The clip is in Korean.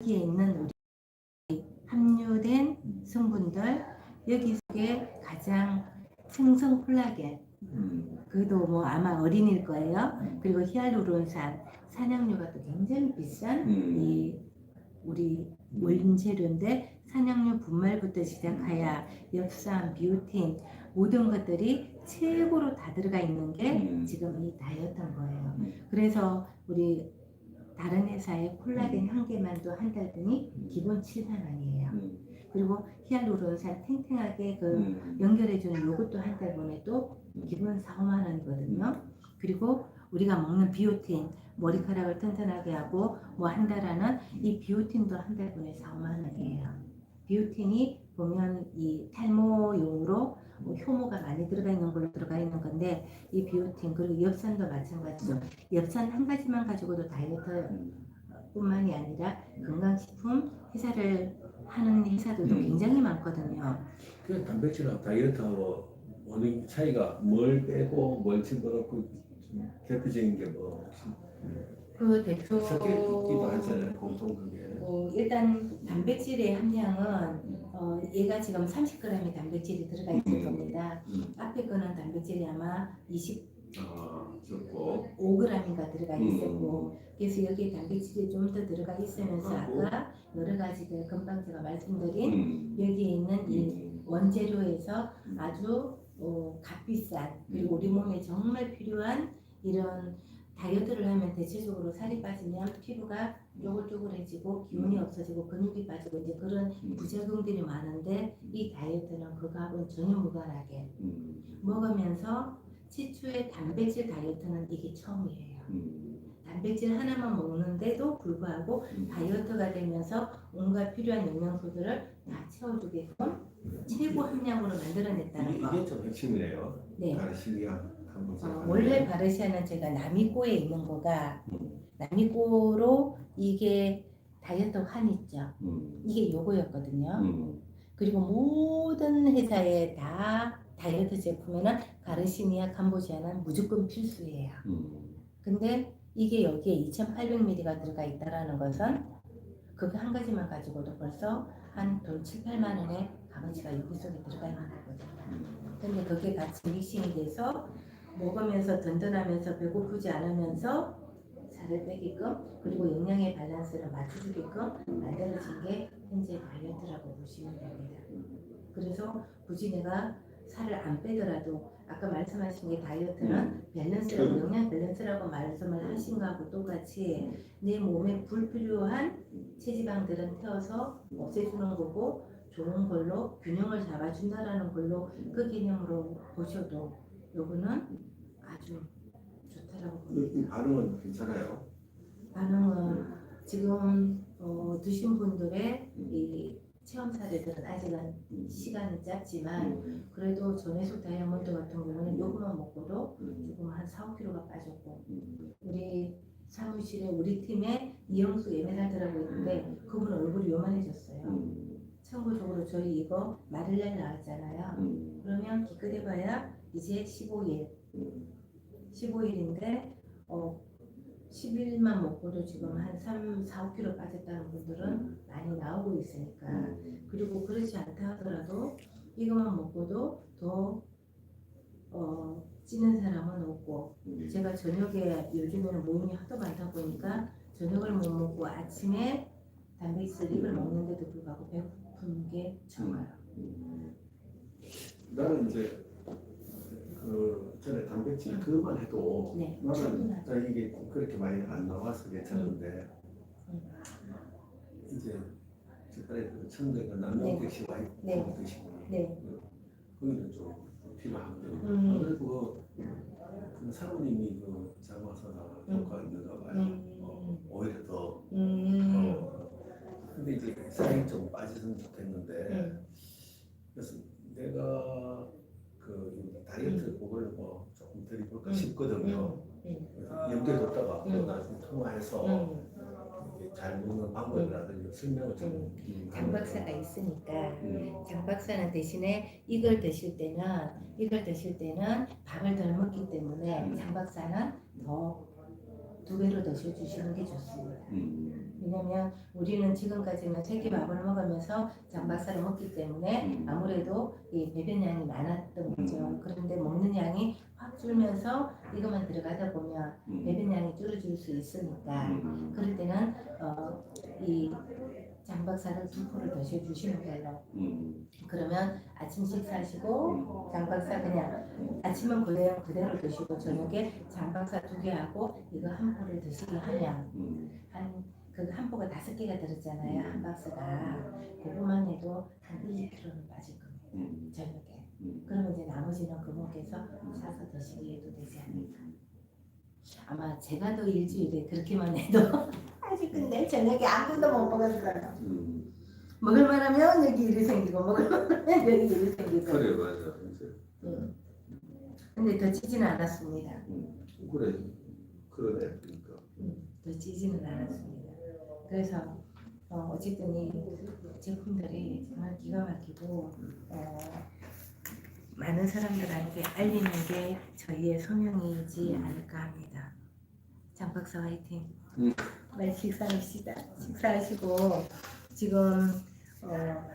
여기에 있는 우리 함유된 성분들 여기 속에 가장 생성 콜라겐 음. 그도 뭐 아마 어린일 거예요. 그리고 히알루론산 산양류가 또 굉장히 비싼 음. 이 우리 원재료인데 산양류 분말부터 시작하여 엽산, 비오틴 모든 것들이 최고로 다 들어가 있는 게 음. 지금 이 다이어트인 거예요. 음. 그래서 우리 다른 회사의 콜라겐 한 개만도 한달 분이 기본 7만 원이에요. 음. 그리고 히알루론산 탱탱하게 그 음. 연결해주는 요것도 한달 분에 또 기본 4, 5만 원이거든요. 그리고 우리가 먹는 비오틴 머리카락을 튼튼하게 하고 뭐 한다라는 이 비오틴도 한달 분에 4, 5만 원이에요. 비오틴이 보면 이 탈모용으로 뭐 효모가 많이 들어가 있는 걸로 들어가 있는 건데 이 비오틴 그리고 엽산도 마찬가지죠. 엽산 한 가지만 가지고도 다이어트뿐만이 아니라 건강식품 회사를 하는 회사들도 음. 굉장히 많거든요. 그 단백질하고 다이어트하고 어느 차이가 뭘 빼고 뭘 집어넣고 좀 대표적인 게 뭐 그 대표 섞이기도 하잖아요. 공통 그게. 어, 일단 단백질의 함량은 어, 얘가 지금 30g의 단백질이 들어가 있을 음. 겁니다. 음. 앞에 거는 단백질이 아마 25g인가 아. 들어가 음. 있었고 그래서 여기에 단백질이 좀 더 들어가 있으면서. 아까 여러 가지들 금방 제가 말씀드린 음. 여기에 있는 이 음. 원재료에서 음. 아주 어, 값비싼 그리고 우리 몸에 정말 필요한 이런 다이어트를 하면 대체적으로 살이 빠지면 피부가 쪼글쪼글해지고 기운이 음. 없어지고 근육이 빠지고 이제 그런 음. 부작용들이 많은데 이 다이어트는 그거하고는 전혀 무관하게 음. 먹으면서 최초의 단백질 다이어트는 이게 처음이에요. 음. 단백질 하나만 먹는데도 불구하고 음. 다이어트가 되면서 온갖 필요한 영양소들을 다 채워주게끔 최고 함량으로 만들어냈다는 거. 이게 좀 핵심이네요. 네. 한번 어, 원래 바르시아는 제가 남이꼬에 있는 거가 남이꼬로 이게 다이어트 환 있죠. 음. 이게 요거였거든요. 음. 그리고 모든 회사에 다 다이어트 제품에는 가르시니아 캄보지아는 무조건 필수예요. 음. 근데 이게 여기에 2,800ml가 들어가 있다라는 것은 그거 한 가지만 가지고도 벌써 한돈 7, 8만 원의 값어치가 여기 속에 들어가 있는 거거든요. 음. 근데 그게 같이 믹싱이 돼서 먹으면서 든든하면서 배고프지 않으면서 살을 빼게끔 그리고 영양의 밸런스를 맞춰주게끔 만들어진 게 현재 다이어트라고 보시면 됩니다. 그래서 굳이 내가 살을 안 빼더라도 아까 말씀하신 게 다이어트는 밸런스라고 영양 밸런스라고 말씀을 하신 거하고 똑같이 내 몸에 불필요한 체지방들은 태워서 없애주는 거고 좋은 걸로 균형을 잡아준다라는 걸로 그 개념으로 보셔도 요거는 아주 반응은 괜찮아요. 반응은 지금 어, 드신 분들의 이 체험 사례들은 아직은 시간은 짧지만 음. 그래도 전해수 다이아몬드 같은 경우는 요거만 먹고도 음. 조금 한 4, 5kg가 빠졌고 음. 우리 사무실에 우리 팀에 이영수 에메랄드라고 있는데 그분 얼굴이 요만해졌어요. 음. 참고적으로 저희 이거 말일날 나왔잖아요. 음. 그러면 기껏해봐야 이제 15일, 음. 15일인데 어 10일만 먹고도 지금 한 3, 4, 5kg 빠졌다는 분들은 많이 나오고 있으니까 음. 그리고 그렇지 않다 하더라도 이것만 먹고도 더 어, 찌는 사람은 없고 음. 제가 저녁에 요즘에는 모임이 하도 많다 보니까 저녁을 못 먹고 아침에 단백질 입을 먹는데도 불구하고 배고픈 게. 음. 나는 이제 그 전에 단백질 그것만 해도 네, 나는 충분하죠. 나 이게 그렇게 많이 안 나와서 괜찮은데 음. 이제 저번에 그 청도에 남양 네. 택시 많이 네. 드시고 네. 거기는 좀 필요하거든요. 음. 그리고 그 사모님이 그 자마사가 음. 효과가 있는가 봐요. 음. 어, 오히려 더 음. 어, 근데 이제 살이 좀 빠졌으면 좋겠는데 음. 그래서 내가 그 다이어트 그걸 뭐 조금 드려볼까 음. 싶거든요. 음. 그래서 염두에 뒀다가 또 음. 나중에 통화해서 음. 잘 먹는 방법이라든지 설명을 좀 음, 장 박사가 있으니까 음. 장 박사는 대신에 이걸 드실 때는 이걸 드실 때는 밥을 덜 먹기 때문에 장 박사는 더 두 배로 드셔 주시는 게 좋습니다. 음. 왜냐면 우리는 지금까지는 세끼밥을 먹으면서 장박사를 먹기 때문에 음. 아무래도 이 배변량이 많았던 거죠. 음. 그런데 먹는 양이 확 줄면서 이것만 들어가다 보면 음. 배변량이 줄어들 수 있으니까 음. 그럴 때는 어, 이 장 박사를 두 포를 드셔 주시는 걸로 음. 그러면 아침 식사하시고 장 박사 그냥 아침은 그대로 그대로 드시고 저녁에 장 박사 두 개 하고 이거 한 포를 드시게 하면 음. 한그한 포가 다섯 개가 들었잖아요 한 박스가. 그것만 해도 한 1, 2kg는 빠질 겁니다 음. 저녁에. 음. 그러면 이제 나머지는 금옥에서 사서 드시게 해도 되지 않을까. 아마 제가 더 일주일에 그렇게만 해도 아직 근데 저녁에 아무도 못 먹었어요 음. 먹을만 하면 여기 일이 생기고 먹을만 하면 여기 일이 생기고 그래 맞아 이제 음. 근데 더 찌지는 않았습니다 음. 그래 그러네 그러니까 더 찌지는 않았습니다 그래서 어, 어쨌든 이 제품들이 정말 기가 막히고 어, 많은 사람들한테 알리는 게 저희의 소명이지 않을까 합니다. 장 박사 화이팅. 음. 빨리 식사합시다. 식사하시고 지금 어,